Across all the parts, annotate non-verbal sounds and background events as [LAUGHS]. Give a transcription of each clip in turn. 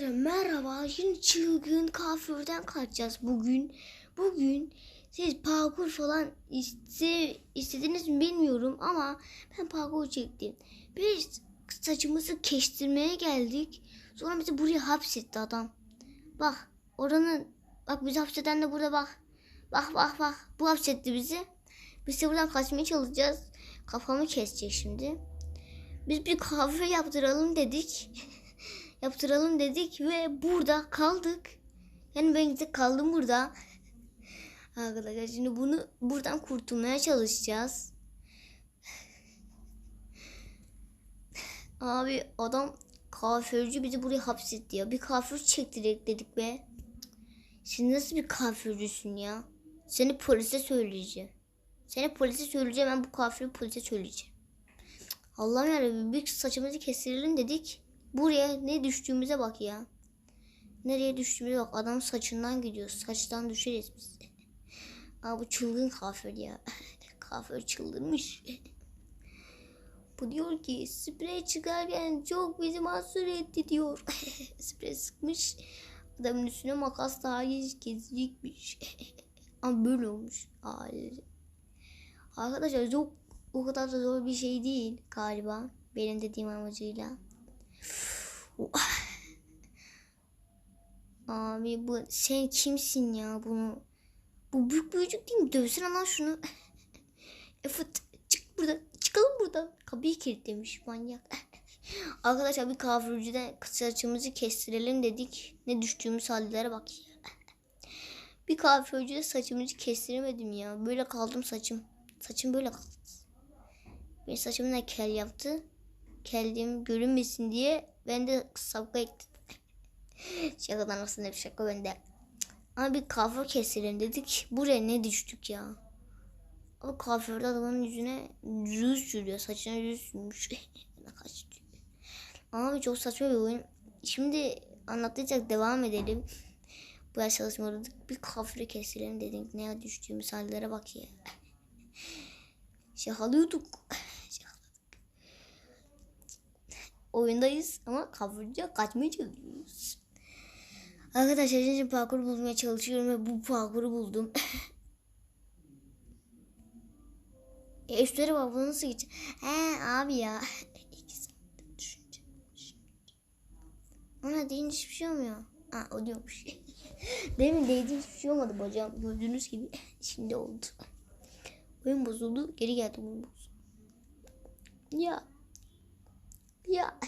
Merhaba, yine çılgın kafirden kaçacağız bugün. Bugün siz parkur falan iste, istediniz mi bilmiyorum ama ben parkur çektim. Biz saçımızı kestirmeye geldik. Sonra bizi buraya hapsetti adam. Bak oranın bak bizi hapseden de burada bak. Bak bak bak bu hapsetti bizi. Biz de buradan kaçmaya çalışacağız. Kafamı kesecek şimdi. Biz bir kahve yaptıralım dedik. [LAUGHS] yaptıralım dedik ve burada kaldık. Yani ben de kaldım burada. Arkadaşlar şimdi bunu buradan kurtulmaya çalışacağız. Abi adam kafirci bizi buraya hapsetti ya. Bir kafir çektirek dedik be. Sen nasıl bir kafircisin ya? Seni polise söyleyeceğim. Seni polise söyleyeceğim ben bu kafiri polise söyleyeceğim. Allah'ım yarabbim bir saçımızı kestirelim dedik. Buraya ne düştüğümüze bak ya. Nereye düştüğümüze bak. Adam saçından gidiyor. Saçtan düşeriz biz. [LAUGHS] Aa bu çılgın kafir ya. [LAUGHS] kafir çıldırmış. [LAUGHS] bu diyor ki sprey çıkarken çok bizi mahsur etti diyor. sprey sıkmış. Adamın üstüne makas daha kesecekmiş. Ama böyle olmuş. Hali. Arkadaşlar çok o kadar da zor bir şey değil galiba. Benim dediğim amacıyla. Abi bu sen kimsin ya bunu? Bu büyük büyücük değil mi? Dövsene lan şunu. [LAUGHS] Efut çık buradan. Çıkalım buradan. Kapıyı kilitlemiş manyak. [LAUGHS] Arkadaşlar bir kafirciden saçımızı kestirelim dedik. Ne düştüğümüz hallere bak. [LAUGHS] Bir kafircide saçımızı kestiremedim ya. Böyle kaldım saçım. Saçım böyle kaldı. Benim saçımı kel yaptı. Kelliğim görünmesin diye ben de sapka ektim. [LAUGHS] Şakadan aslında bir şaka bende. Ama bir kafa keselim dedik. Buraya ne düştük ya? O kafirde adamın yüzüne yüz sürüyor. Saçına yüz sürmüş. [LAUGHS] Ama çok saçma bir oyun. Şimdi anlatacak devam edelim. Bu yaş çalışmadık. Bir kafiri keselim dedik. Ne düştüğümüz hallere bak ya. [LAUGHS] Şakalıyorduk. Oyundayız ama kavurca kaçmaya çalışıyoruz. Arkadaşlar şimdi parkur bulmaya çalışıyorum ve bu parkuru buldum. [LAUGHS] e üstleri bak bu nasıl geçecek? He abi ya. [LAUGHS] İki düşüneceğim. Ona deyince hiçbir şey olmuyor. Ha o diyormuş. [LAUGHS] Demin değdiğim hiçbir şey olmadı bacağım. Gördüğünüz gibi şimdi oldu. Oyun bozuldu. Geri geldi oyun bozuldu. Ya. Ya.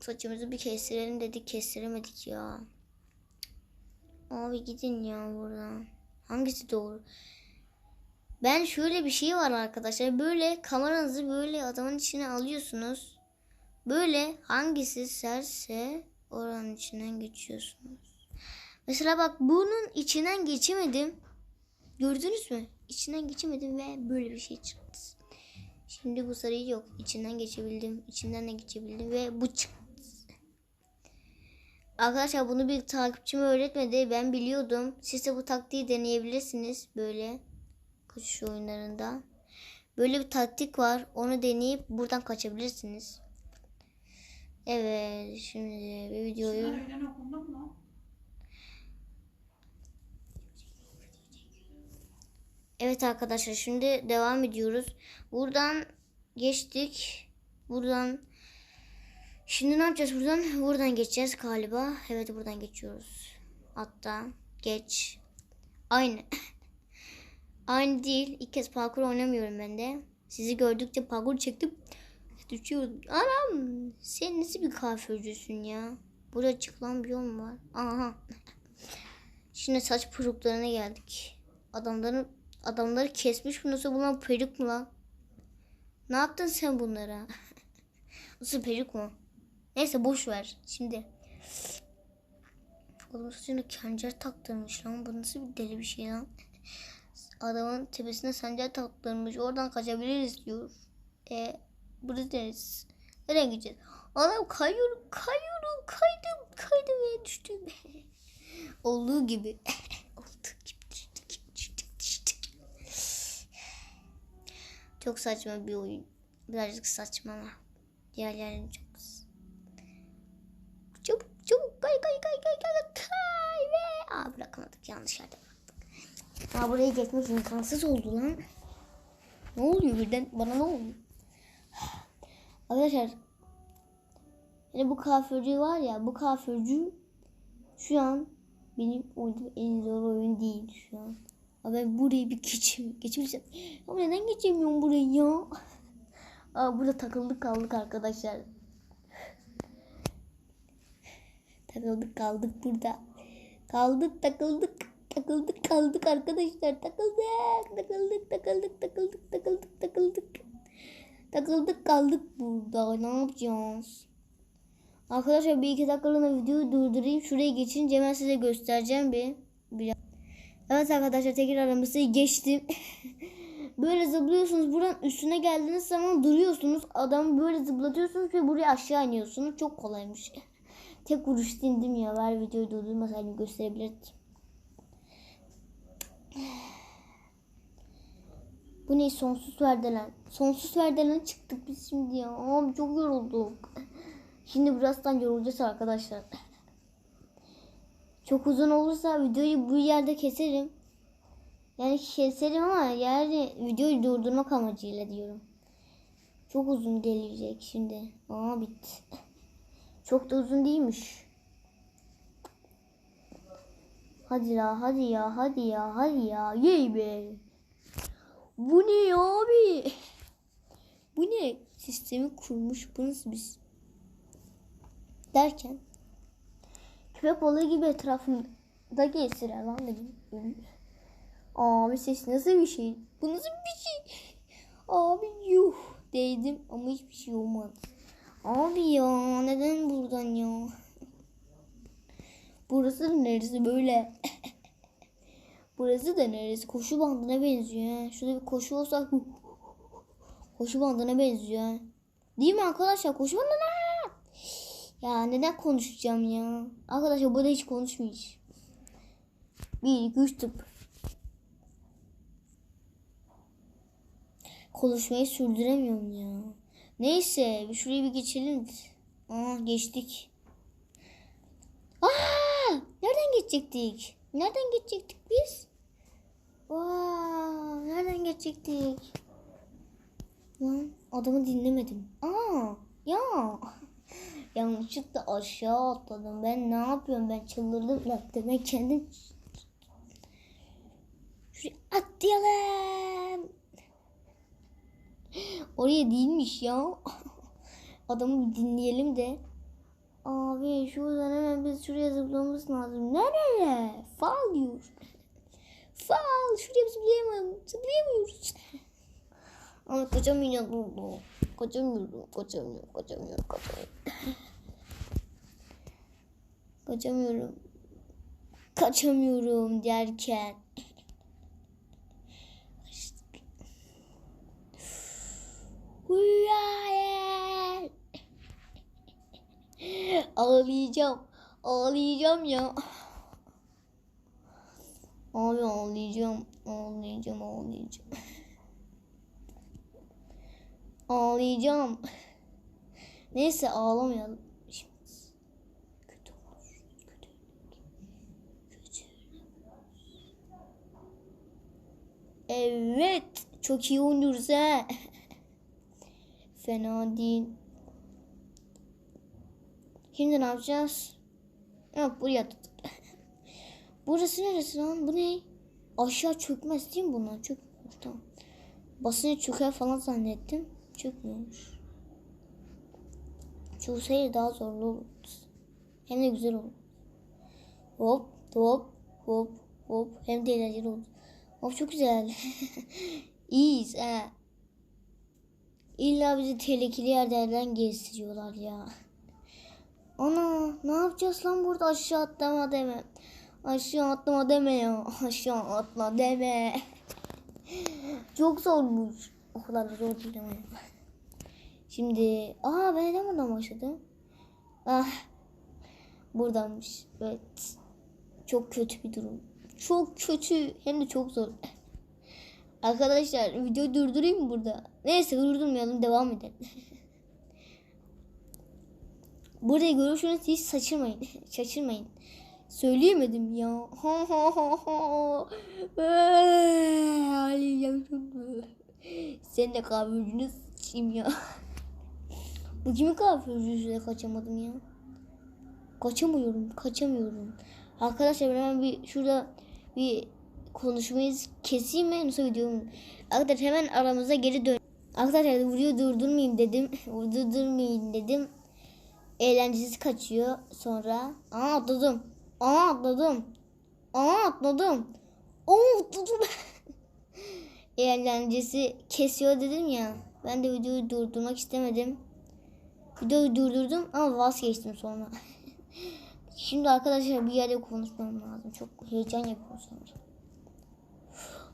Saçımızı bir kestirelim dedik kestiremedik ya. Abi gidin ya buradan. Hangisi doğru? Ben şöyle bir şey var arkadaşlar. Böyle kameranızı böyle adamın içine alıyorsunuz. Böyle hangisi serse oranın içinden geçiyorsunuz. Mesela bak bunun içinden geçemedim. Gördünüz mü? İçinden geçemedim ve böyle bir şey çıktı. Şimdi bu sarıyı yok. İçinden geçebildim. İçinden de geçebildim ve bu çıktı. Arkadaşlar bunu bir takipçime öğretmedi. Ben biliyordum. Siz de bu taktiği deneyebilirsiniz. Böyle kaçış oyunlarında. Böyle bir taktik var. Onu deneyip buradan kaçabilirsiniz. Evet. Şimdi bir videoyu... Öğlen okulda mı lan? Evet arkadaşlar şimdi devam ediyoruz. Buradan geçtik. Buradan Şimdi ne yapacağız buradan? Buradan geçeceğiz galiba. Evet buradan geçiyoruz. Hatta geç. Aynı. [LAUGHS] Aynı değil. İlk kez parkur oynamıyorum ben de. Sizi gördükçe parkur çektim. Düşüyordum. Anam sen nasıl bir kafircisin ya? Burada çıkılan bir yol mu var? Aha. [LAUGHS] Şimdi saç peruklarına geldik. Adamların adamları kesmiş bu nasıl bunlar peruk mu lan? Ne yaptın sen bunlara? [LAUGHS] nasıl peruk mu? Neyse boş ver. Şimdi Oğlum saçına kencer taktırmış lan. Bu nasıl bir deli bir şey lan. [LAUGHS] Adamın tepesine sancak taktırmış. Oradan kaçabiliriz diyor. E burası neresi? Nereye gideceğiz? Adam kayıyorum, kayıyorum, kaydım, kaydım ve düştüm. [LAUGHS] Olduğu gibi. Olduğu gibi düştük, düştük, düştük. Çok saçma bir oyun. Birazcık saçma ama. Diğerlerinin çok kay kay kay kay kay kay ve aa bırakamadık yanlış yerde bıraktık. Aa buraya geçmek imkansız oldu lan. Ne oluyor birden bana ne oluyor? [SIGHS] Arkadaşlar yani bu kafirci var ya bu kafirci şu an benim oynadığım en zor oyun değil şu an. Ama ben burayı bir geçim, geçebilsem. Ama neden geçemiyorum burayı ya? Aa burada takıldık kaldık arkadaşlar. Takıldık kaldık burada. Kaldık takıldık. Takıldık kaldık arkadaşlar. Takıldık. Takıldık takıldık takıldık takıldık takıldık. Takıldık kaldık burada. Ne yapacağız? Arkadaşlar bir iki dakikalığına videoyu durdurayım. Şuraya geçince hemen size göstereceğim bir. bir. Evet arkadaşlar tekrar aramızda geçtim. [LAUGHS] böyle zıplıyorsunuz. Buradan üstüne geldiğiniz zaman duruyorsunuz. Adamı böyle zıplatıyorsunuz ve buraya aşağı iniyorsunuz. Çok kolaymış. [LAUGHS] Tek vuruşta indim ya. Ver videoyu durdurmasaydım gösterebilirdim. Bu ne sonsuz verdelen. Sonsuz verdelen çıktık biz şimdi ya. Abi çok yorulduk. [LAUGHS] Şimdi birazdan yorulacağız arkadaşlar. Çok uzun olursa videoyu bu yerde keserim. Yani keserim ama yani videoyu durdurmak amacıyla diyorum. Çok uzun gelecek şimdi. Aa bitti. [LAUGHS] Çok da uzun değilmiş. Hadi ya hadi ya hadi ya hadi ya. Yey be. Bu ne abi? Bu ne? Sistemi kurmuş. Bu nasıl biz? Derken köpek balığı gibi etrafımda gezdiler lan dedim. Abi ses nasıl bir şey? Bu nasıl bir şey? Abi yuh değdim ama hiçbir şey olmadı. Abi ya neden buradan ya? Burası neresi böyle? Burası da neresi? Koşu bandına benziyor. ha. Şurada bir koşu olsak koşu bandına benziyor. ha. Değil mi arkadaşlar? Koşu bandına. Ya neden konuşacağım ya? Arkadaşlar burada hiç konuşmayacağım. Bir, iki, üç tıp. Konuşmayı sürdüremiyorum ya. Neyse bir şuraya bir geçelim. Aa geçtik. Aa! Nereden geçecektik? Nereden geçecektik biz? Aa, nereden geçecektik? Lan adamı dinlemedim. Aa, ya. Yanlışlıkla aşağı atladım. Ben ne yapıyorum? Ben çıldırdım. Yaptım. Ben kendim Şuraya atlayalım. Oraya değilmiş ya. [LAUGHS] Adamı bir dinleyelim de. Abi şuradan hemen biz şuraya zıplamamız lazım. Nereye? Fal diyor. Fal. Şuraya zıplayamıyorum. Zıplayamıyoruz. Ama kaçamayacağız burada. Kaçamıyorum. Kaçamıyorum. Kaçamıyorum. Kaçamıyorum. Kaçamıyorum. Kaçamıyorum derken. Hayır. Ağlayacağım. Ağlayacağım ya. Abi ağlayacağım. Ağlayacağım. Ağlayacağım. Ağlayacağım. [LAUGHS] Neyse ağlamayalım. Evet. Çok iyi oynuyoruz ha. [LAUGHS] Fena değil. Şimdi ne yapacağız? Yok buraya tut. [LAUGHS] Burası neresi lan? Bu ne? Aşağı çökmez değil mi bunlar? Çökmüyor. Tamam. Basınca çöker falan zannettim. Çökmüyormuş. Çökseydi daha zorlu olurdu. Hem de güzel olur. Hop hop hop hop. Hem de eğlenceli oldu. Hop çok güzel. [LAUGHS] İyiyiz ha. İlla bizi tehlikeli yerlerden gezdiriyorlar ya. Ana ne yapacağız lan burada aşağı atlama deme. Aşağı atlama deme ya. [LAUGHS] Aşağı atla deme. Çok zormuş. O kadar da zor değil ama. Şimdi aa ben neden buradan başladım? Ah buradanmış. Evet. Çok kötü bir durum. Çok kötü hem de çok zor. [LAUGHS] Arkadaşlar videoyu durdurayım mı burada? Neyse durdurmayalım devam edelim. [LAUGHS] Burayı görürsünüz hiç şaşırmayın. [LAUGHS] şaşırmayın. Söyleyemedim ya. Ha ha ha ha. Ağlayacağım şimdi. Sen de kahvecini sıçayım ya. [LAUGHS] Bu kimin kahvecisiyle kaçamadım ya. Kaçamıyorum, kaçamıyorum. Arkadaşlar ben hemen bir şurada bir konuşmayı keseyim mi? Nasıl videomu? Arkadaşlar hemen aramıza geri dön. Arkadaşlar videoyu durdurmayayım dedim. [LAUGHS] Durdurmayayım dedim. Eğlencesi kaçıyor sonra. Aa atladım. Aa atladım. Aa atladım. Aa atladım. [LAUGHS] Eğlencesi kesiyor dedim ya. Ben de videoyu durdurmak istemedim. Videoyu durdurdum ama vazgeçtim sonra. [LAUGHS] Şimdi arkadaşlar bir yerde konuşmam lazım. Çok heyecan yapıyorum sonra.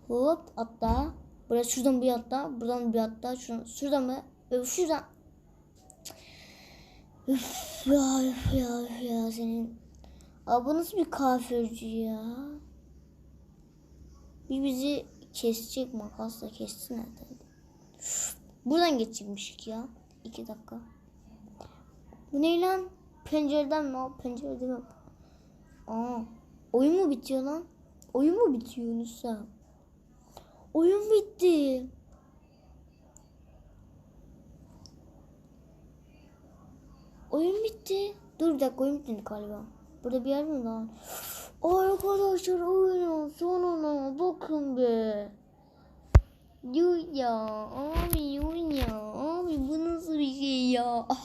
Hop atla. Burası şuradan bir atla. Buradan bir atla. Şuradan, şuradan mı? Öf, şuradan. Üf ya üf ya üf ya senin. Abi nasıl bir kafirci ya? Bir bizi kesecek makasla kesti nereden? Buradan geçecekmişik ya. İki dakika. Bu ne lan? Pencereden mi? Pencereden mi? Aa, oyun mu bitiyor lan? Oyun mu bitiyor Yunus'a? Oyun bitti. Oyun bitti. Dur bir dakika oyun bitti galiba. Burada bir yer mi lan? Arkadaşlar oyunun sonuna bakın be. Yuh ya? Abi yuh ya? Abi bu nasıl bir şey ya? [LAUGHS]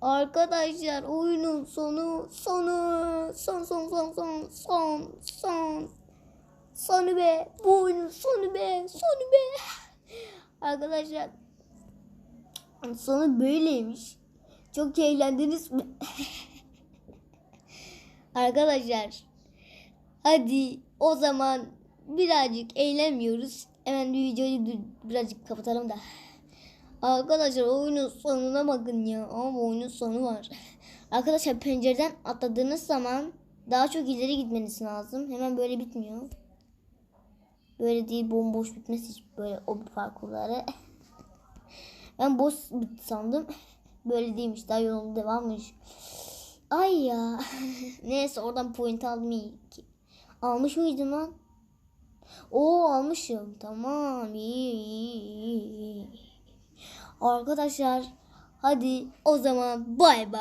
Arkadaşlar oyunun sonu sonu son son son son son son. Sonu be bu oyunun sonu be sonu be. [LAUGHS] Arkadaşlar sonu böyleymiş. Çok eğlendiniz mi? [LAUGHS] Arkadaşlar hadi o zaman birazcık eğlenmiyoruz hemen bir videoyu birazcık kapatalım da Arkadaşlar oyunun sonuna bakın ya. Ama oyunun sonu var. Arkadaşlar pencereden atladığınız zaman daha çok ileri gitmeniz lazım. Hemen böyle bitmiyor. Böyle değil bomboş bitmesi hiç böyle o parkurları. [LAUGHS] ben boş bitti sandım. Böyle değilmiş. Daha yolun devammış. Ay ya. [LAUGHS] Neyse oradan point ki. Almış mıydım lan? Oo almışım. Tamam iyi iyi iyi. Arkadaşlar hadi o zaman bay bay.